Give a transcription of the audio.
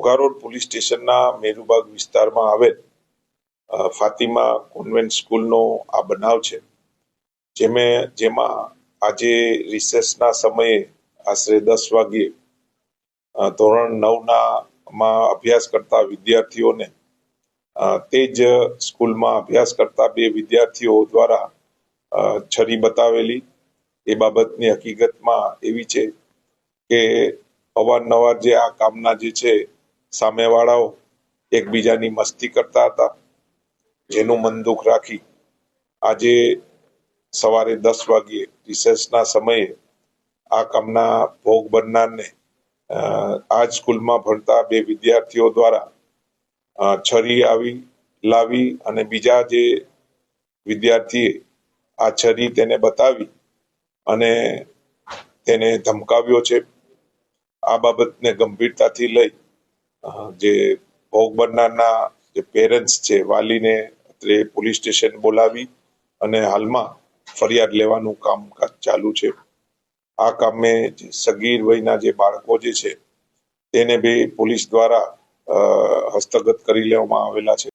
Ghogha Road police સ્ટેશનના મેરુબાગ વિસ્તારમાં આવેલ ફાતિમા કોન્વેન્ટ સ્કૂલનો આ બનાવ છે, જેમે, જેમાં આજે રિસેસના સમયે આશરે દસ વાગ્યે ધોરણ નવના માં અભ્યાસ કરતા વિદ્યાર્થીઓને તે જ સ્કૂલમાં અભ્યાસ કરતા બે વિદ્યાર્થીઓ દ્વારા છરી બતાવેલી. એ બાબતની હકીકતમાં એવી છે કે અવારનવાર જે આ કામના જે છે સામેવાળાઓ એકબીજાની મસ્તી કરતા હતા. જેનું મન દુઃખ રાખી આજે સવારે દસ વાગ્યે રિસેસના સમયે આ કામના ભોગ બનનારને આ સ્કૂલમાં ભણતા બે વિદ્યાર્થીઓ દ્વારા છરી આવી, લાવી અને બીજા જે વિદ્યાર્થીએ આ છરી તેને બતાવી અને તેને ધમકાવ્યો છે. આ બાબતને ગંભીરતાથી લઈ જે ભોગ બનનારના જે પેરેન્ટ્સ છે, વાલીને અત્રે પોલીસ સ્ટેશન બોલાવી અને હાલમાં ફરિયાદ લેવાનું કામકાજ ચાલુ છે. આ કામે સગીર વયના જે બાળકો જે છે, તેને બી પોલીસ દ્વારા હસ્તગત કરી લેવામાં આવેલા છે.